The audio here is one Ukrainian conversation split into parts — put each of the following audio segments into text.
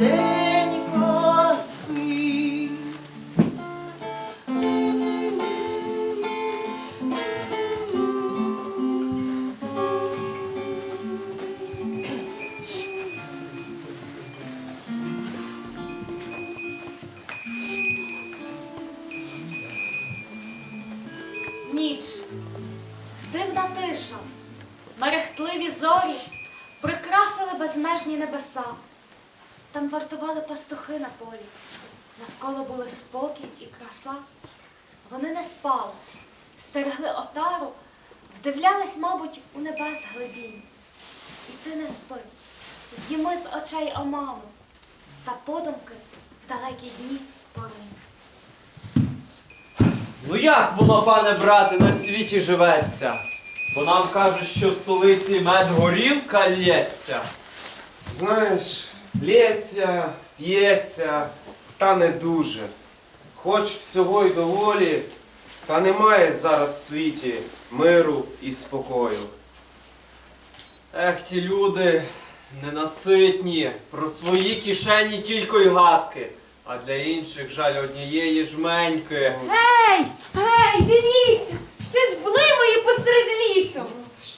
Deus. Вони не спали, стерегли отару, вдивлялись, мабуть, у небес глибінь. І ти не спи, зніми з очей оману, та подумки в далекі дні поринь. Ну як воно, пане брате, на світі живеться? Бо нам кажуть, що в столиці мед горілка лється. Знаєш, лється, п'ється, та не дуже. Хоч всього й доволі, та немає зараз в світі миру і спокою. Ех, ті люди ненаситні, про свої кишені тільки й гадки, а для інших жаль однієї жменьки. Гей, гей, дивіться, щось блимає посеред лісу.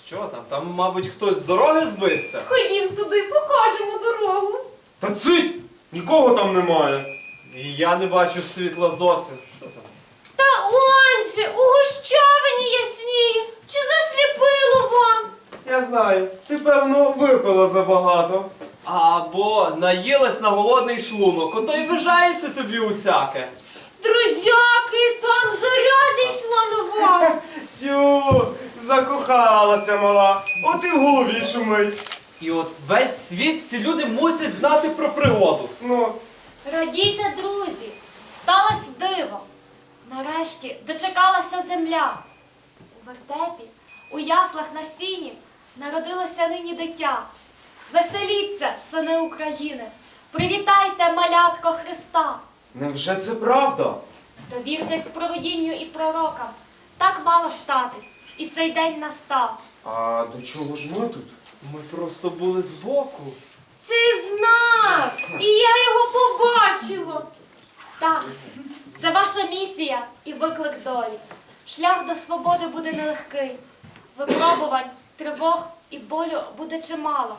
Що там? Там, мабуть, хтось з дороги збився? Ходім туди, покажемо дорогу. Та цить! Нікого там немає. І я не бачу світла зовсім. Що там? Та он же, у гущавині ясніє. Чи засліпило вам? Я знаю, ти певно випила забагато. Або наїлась на голодний шлунок, ото й вижається тобі усяке. Друзяки, там зоря зійшла нова. Тю, закохалася мала, от і в голові шумить. І от весь світ, всі люди мусять знати про пригоду. Ну, Радійте, друзі, сталося диво. Нарешті дочекалася земля. У вертепі, у яслах на сіні народилося нині дитя. Веселіться, сини України, привітайте малятко Христа. невже це правда? Довіртесь провидінню і пророкам. Так мало статись, і цей день настав. А до чого ж ми тут? Ми просто були збоку. Це знак. І я його побачила. Так, це ваша місія і виклик долі. Шлях до свободи буде нелегкий. Випробувань, тривог і болю буде чимало.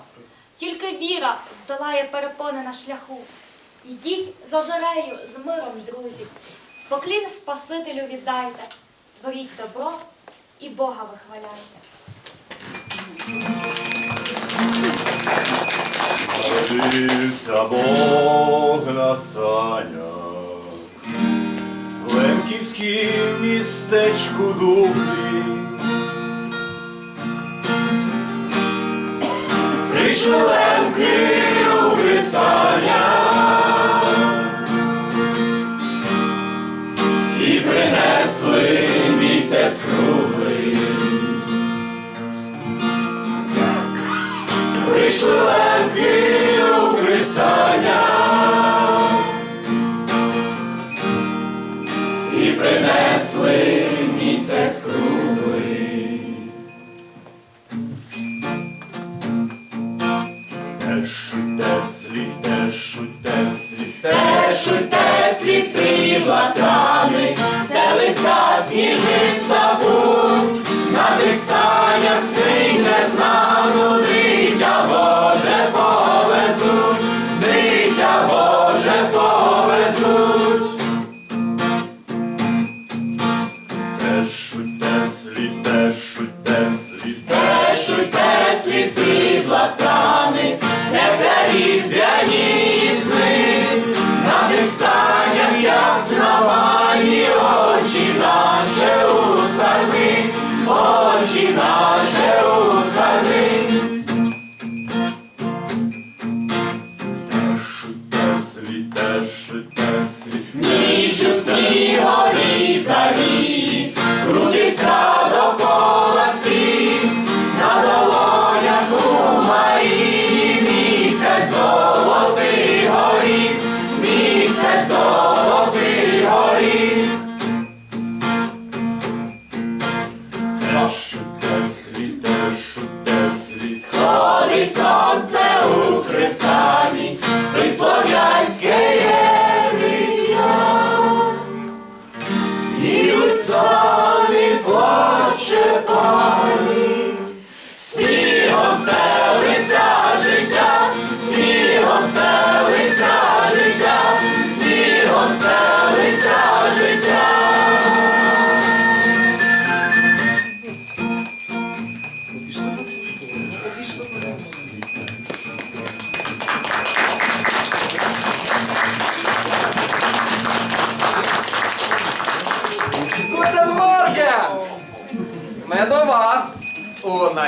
Тільки віра здолає перепони на шляху. Йдіть за зорею з миром, друзі. Поклін Спасителю віддайте, творіть добро і Бога вихваляйте. Родився Бог на санях, в Лемківськім містечку Духлі. Прийшли лемки у Крисаня і принесли місяць круглий. Прийшли лемки у Крисаня і принесли місяць круглий. Тешуть теслі, тешуть теслі, тешуть теслі срібла сани, стелиться сніжиста путь, на тих санях синь незнану, срібла сани, сняться різдвяні слов'янське є життя. І у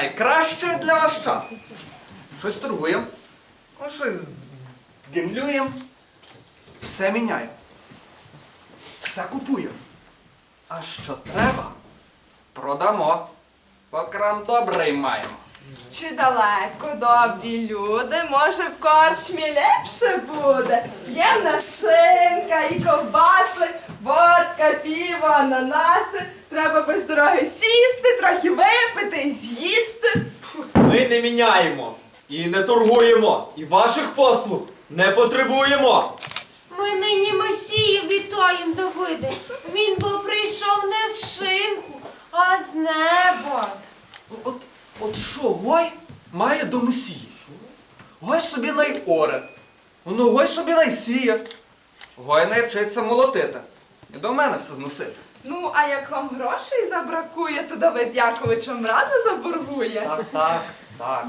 найкращий для вас час. Щось торгуємо, щось гемлюємо. Все міняємо. Все купуємо. А що треба, продамо. Покрам добрий маємо. Чи далеко добрі люди, може в корчмі лепше буде. Є в нас шинка і ковбаси, водка, піво, ананаси. Треба без дороги сісти, трохи випити і з'їсти. Ми не міняємо і не торгуємо, і ваших послуг не потребуємо. Ми нині Месію вітаєм, Давиде. Він бо прийшов не з шинку, а з неба. От, от що Гой має до Месії? Гой собі най оре. Ну, Гой собі най сіє. Гой най вчиться молотити. І до мене все зносити. Ну, а як вам грошей забракує, то Давид Якович вам радо заборгує. Так, так, так.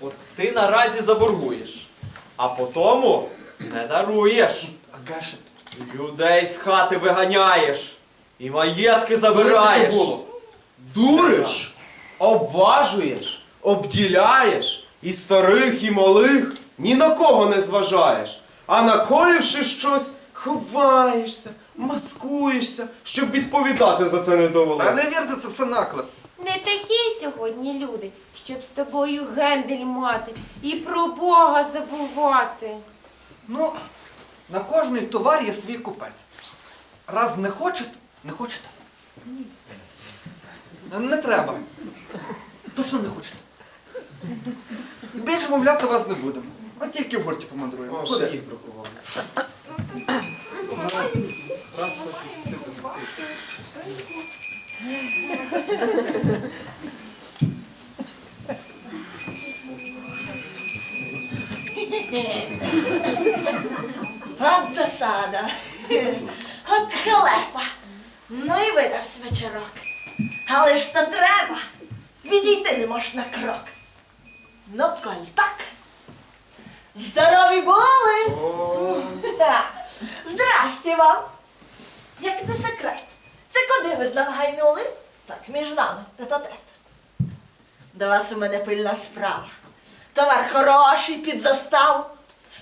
От ти наразі заборгуєш, а потому не даруєш. А гешет. Людей з хати виганяєш і маєтки забираєш. було? Дуриш, обважуєш, обділяєш, і старих, і малих ні на кого не зважаєш. А накоївши щось, ховаєшся, маскуєшся, щоб відповідати за те не Та не довелося. вірте, це все наклеп. Не такі сьогодні люди, щоб з тобою гендель мати і про Бога забувати. Ну, на кожний товар є свій купець. Раз не хочете, не хочете. Не треба. Точно не хочете. Більше мовляти вас не будемо. А тільки в гурті помандруємо. О, Куди? їх бракувало. От досада. От халепа. Ну і видався вечорок. Але ж то треба. Відійти не можеш на крок. Ну, коль так. Здорові були! Здрасте вам! Як не секрет. Це куди ви знов гайнули? Так, між нами, тет-а-тет. До вас у мене пильна справа. Товар хороший під заставу.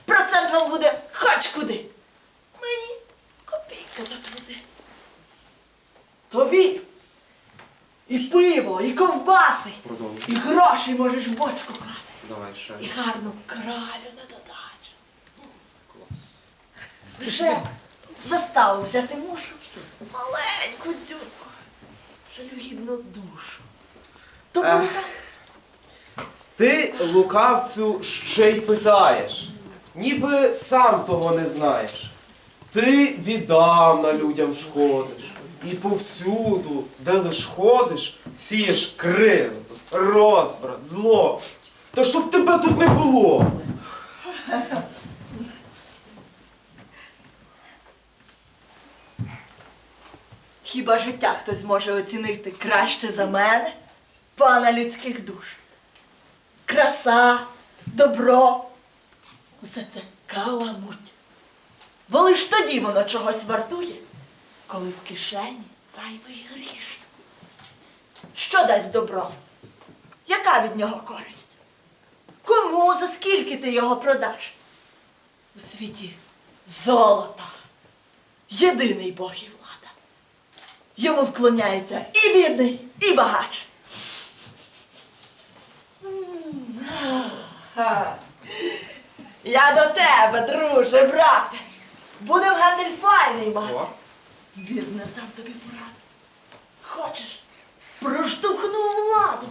Процент вам буде хоч куди. Мені копійка за труди. Тобі і пиво, і ковбаси, Продовжуй. і гроші можеш в бочку класти. Давай ще. І гарну кралю на додачу. Клас. Лише в заставу взяти мушу. Маленьку дзюрку. Жалюгідну душу. То Ех. Ти, лукавцю, ще й питаєш, ніби сам того не знаєш. Ти віддавна людям шкодиш, і повсюду, де лиш ходиш, сієш кривду, розбрат, зло. Та щоб тебе тут не було. Хіба життя хтось може оцінити краще за мене, пана людських душ? Краса, добро, усе це каламуть. Бо лиш тоді воно чогось вартує, коли в кишені зайвий гріш. Що дасть добро? Яка від нього користь? Кому за скільки ти його продаш? У світі золото, єдиний Бог влада. Йому вклоняється і бідний, і багач. Я до тебе, друже, брате. Будем гандель файний мати. О, В бізнес дам тобі пораду. Хочеш? Проштовхну владу.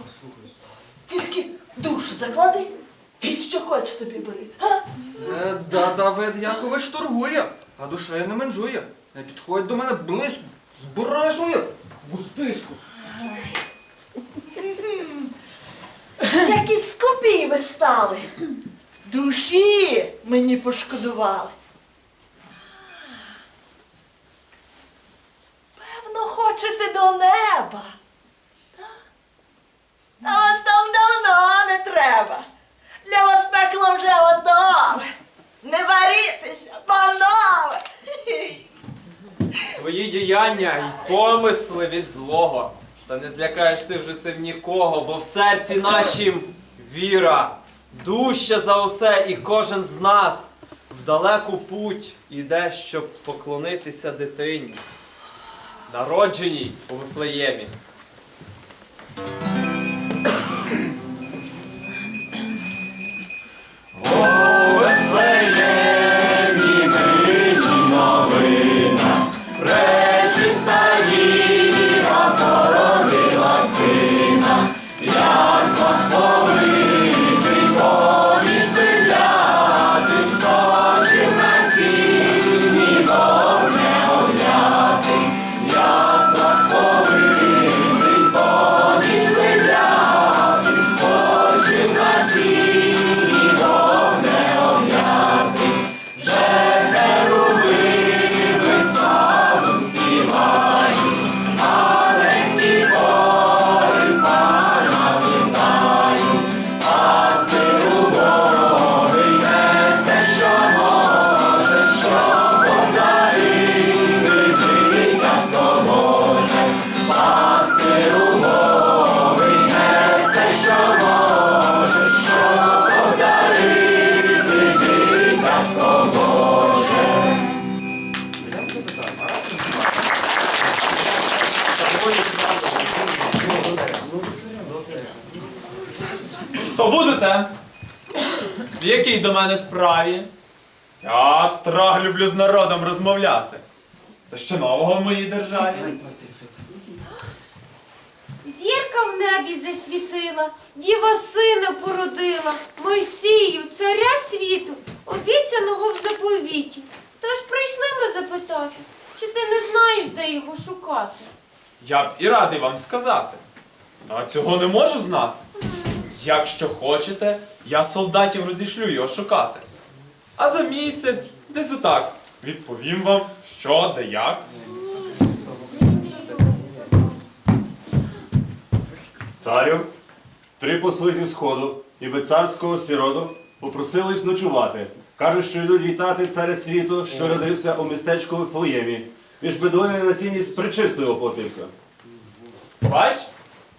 Тільки душ заклади І що хочеш собі бери? Е, да, Давид Якович торгує, а душею не менжує. Не підходь до мене близько, збирай своє густисько. Які скупі ви стали. Душі мені пошкодували. Певно, хочете до неба. Та вас там давно не треба. Для вас пекло вже готове. Не варітеся, панове. Твої діяння й помисли від злого. Та не злякаєш ти вже цим нікого, бо в серці нашім віра, дужча за усе, і кожен з нас в далеку путь іде, щоб поклонитися дитині, народженій у Вифлеємі. То В якій до мене справі? Я страх люблю з народом розмовляти. Та що нового в моїй державі? Зірка в небі засвітила, діва сина породила, Мойсію, царя світу, обіцяного в заповіті. Тож прийшли ми запитати, чи ти не знаєш, де його шукати? Я б і радий вам сказати. А цього не можу знати. Якщо хочете, я солдатів розішлю його шукати. А за місяць, десь отак, відповім вам, що, де як. Царю, три посли зі сходу, ніби царського сіроду, попросились ночувати. Кажуть, що йдуть вітати царя світу, що родився у містечку Вифлеємі. Між бедою на сіні з причистою оплатився. Бач,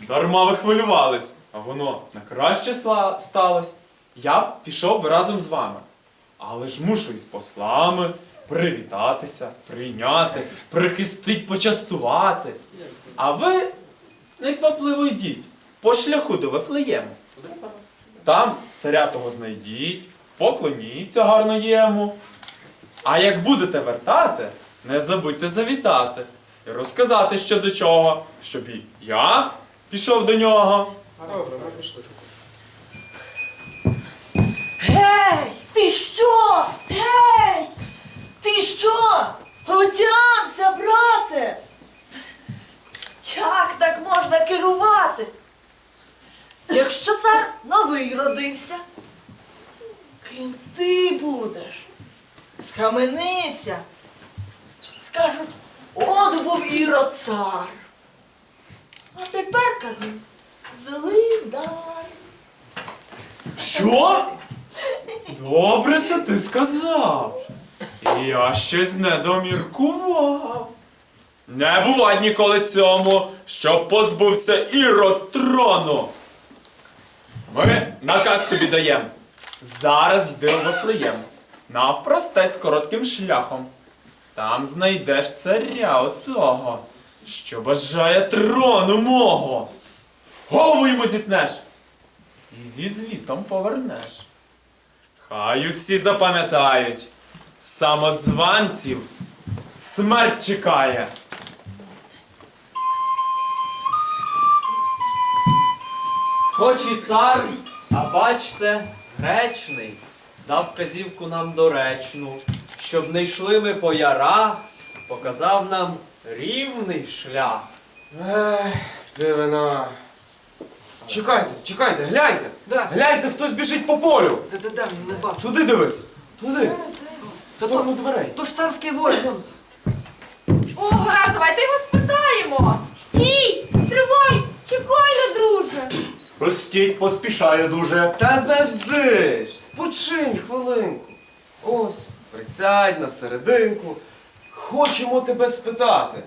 дарма ви хвилювались, а воно на краще сталось. Я б пішов би разом з вами. Але ж мушу із послами привітатися, прийняти, прихистить, почастувати. А ви неквапливо йдіть по шляху до Вифлеєму. Там царя того знайдіть, поклоніться гарно йому. А як будете вертати, не забудьте завітати і розказати що до чого, щоб і я пішов до нього. Гей, ти що? Гей! Ти що? Отямся, брате! Як так можна керувати? Якщо цар новий родився, ким ти будеш? Схаменися. Скажуть, от був ірод цар. А тепер кажуть, злий дар. Що? Добре це ти сказав. Я щось недоміркував. Не бувать ніколи цьому, щоб позбувся ірод трону. Ми наказ тобі даємо. Зараз йди у Вифлеєм. Навпростець коротким шляхом. Там знайдеш царя отого, що бажає трону мого. Голову йому зітнеш і зі звітом повернеш. Хай усі запам'ятають, самозванців смерть чекає. Хоч і цар, а бачте, гречний дав вказівку нам доречну, щоб не йшли ми по ярах, показав нам рівний шлях. Ех, дивина. Чекайте, чекайте, гляньте. Да. Гляньте, хтось біжить по полю. Де, не бачу. Туди дивись. Туди. В Та сторону дверей. то ж царський воїн. О, гаразд, давайте його спитаємо. Стій! Стривай! Чекай, друже! Простіть, поспішаю дуже. Та завжди ж, спочинь хвилинку. Ось, присядь на серединку. Хочемо тебе спитати,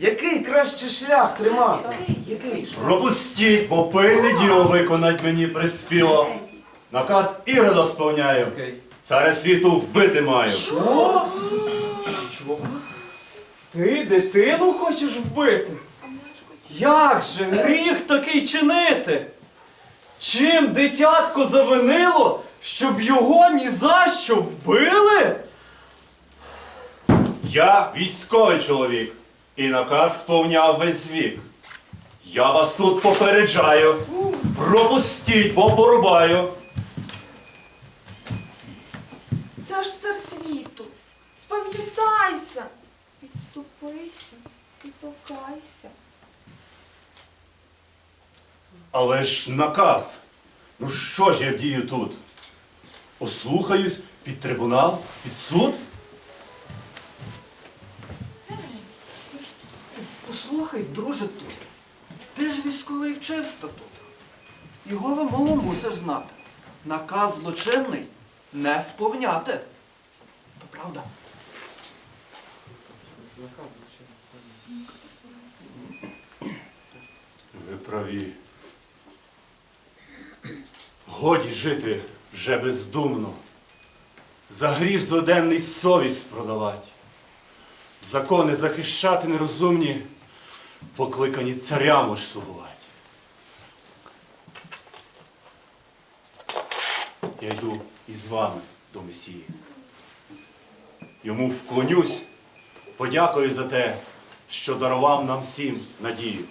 який краще шлях тримати? Який? Пропустіть, бо пильне діло виконать мені приспіло. Наказ Ірода сповняю. Царя світу вбити маю. Що? Чого? Ти дитину хочеш вбити? Як же гріх такий чинити? Чим дитятко завинило, щоб його ні за що вбили? Я військовий чоловік і наказ сповняв весь вік. Я вас тут попереджаю. Пропустіть, бо порубаю. Це ж цар світу. Спам'ятайся. Відступися і покайся. Але ж наказ. Ну що ж я вдію тут? Ослухаюсь під трибунал, під суд? Послухай, друже тут. Ти ж військовий вчився тут. Його вимову мусиш знати. Наказ злочинний не сповняти. То правда. Наказ Ви праві. Годі жити вже бездумно. За гріх злоденний совість продавать. Закони захищати нерозумні, покликані царям уж слугувати. Я йду із вами до Месії. Йому вклонюсь, подякую за те, що дарував нам всім надію.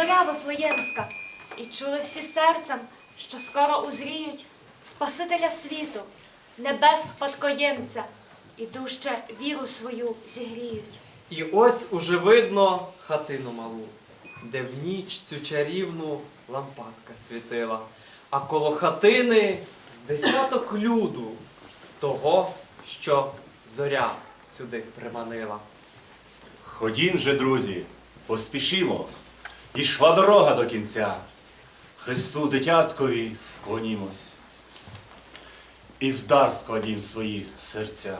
Зоря Вифлеємська, і чули всі серцем, що скоро узріють Спасителя світу, небес спадкоємця, і дужче віру свою зігріють. І ось уже видно хатину малу, де в ніч цю чарівну лампадка світила, а коло хатини з десяток люду того, що зоря сюди приманила. Ходім же, друзі, поспішімо. Ішла дорога до кінця. Христу дитяткові вклонімось. І в дар складім свої серця.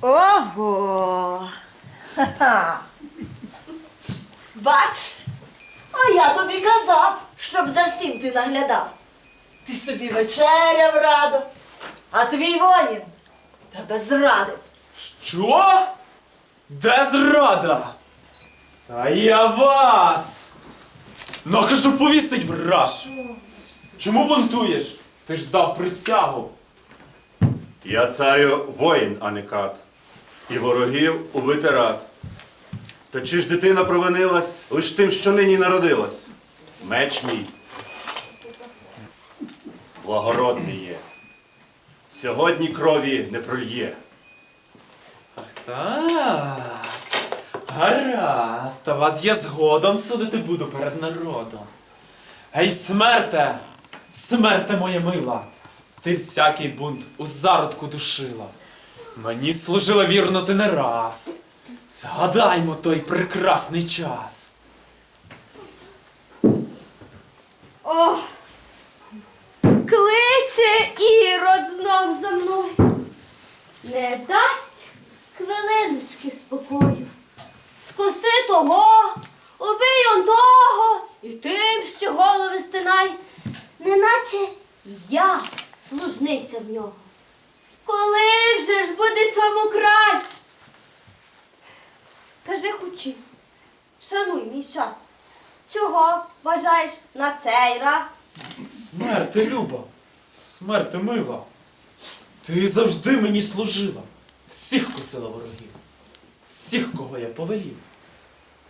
Ого! Ха-ха! Бач, а я тобі казав, щоб за всім ти наглядав. Ти собі вечеряв радо, а твій воїн тебе зрадив. Що? Де зрада? Та я вас! Нахожу повісить враз. Чому бунтуєш? Ти ж дав присягу. Я царю воїн, а не кат, і ворогів убити рад. То чи ж дитина провинилась лиш тим, що нині народилась? Меч мій. Благородний є. Сьогодні крові не прольє. Так. Гаразд, та вас я згодом судити буду перед народом. Гей, смерте! Смерте моя мила! Ти всякий бунт у зародку душила. Мені служила вірно ти не раз. Згадаймо той прекрасний час. Ох, кличе ірод знов за мною. Не дасть хвилиночки спокою. Скоси того, убий он того, і тим ще голови стинай, неначе я служниця в нього. Коли вже ж буде цьому край? Кажи хучі, шануй мій час. Чого бажаєш на цей раз? Смерте, Люба, смерте мила. Ти завжди мені служила, всіх косила ворогів, всіх, кого я повелів.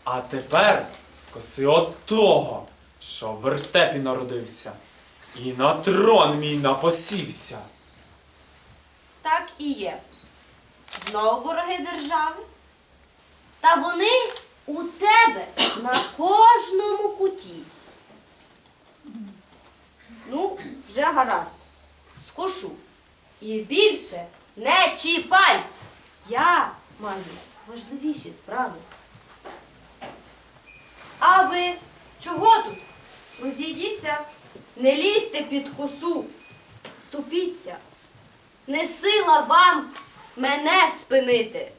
А тепер скоси от того, що в вертепі народився, і на трон мій напосівся. Так і є. Знову вороги держави. Та вони у тебе на кожному куті. Ну, вже гаразд. Скушу. І більше не чіпай. Я маю важливіші справи. А ви чого тут? Розійдіться, не лізьте під косу, ступіться. Не сила вам мене спинити.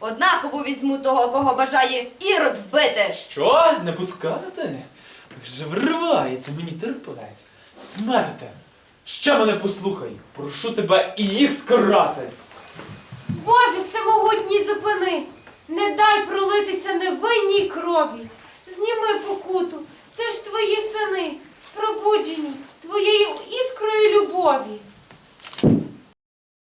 Однаково візьму того, кого бажає ірод вбити. Що? Не пускати? Вже вривається мені терпець. Смерте! Ще мене послухай, прошу тебе і їх скарати. Боже, всемогутній зупини! Не дай пролитися невинній крові. Зніми покуту, це ж твої сини, пробуджені твоєю іскрою любові.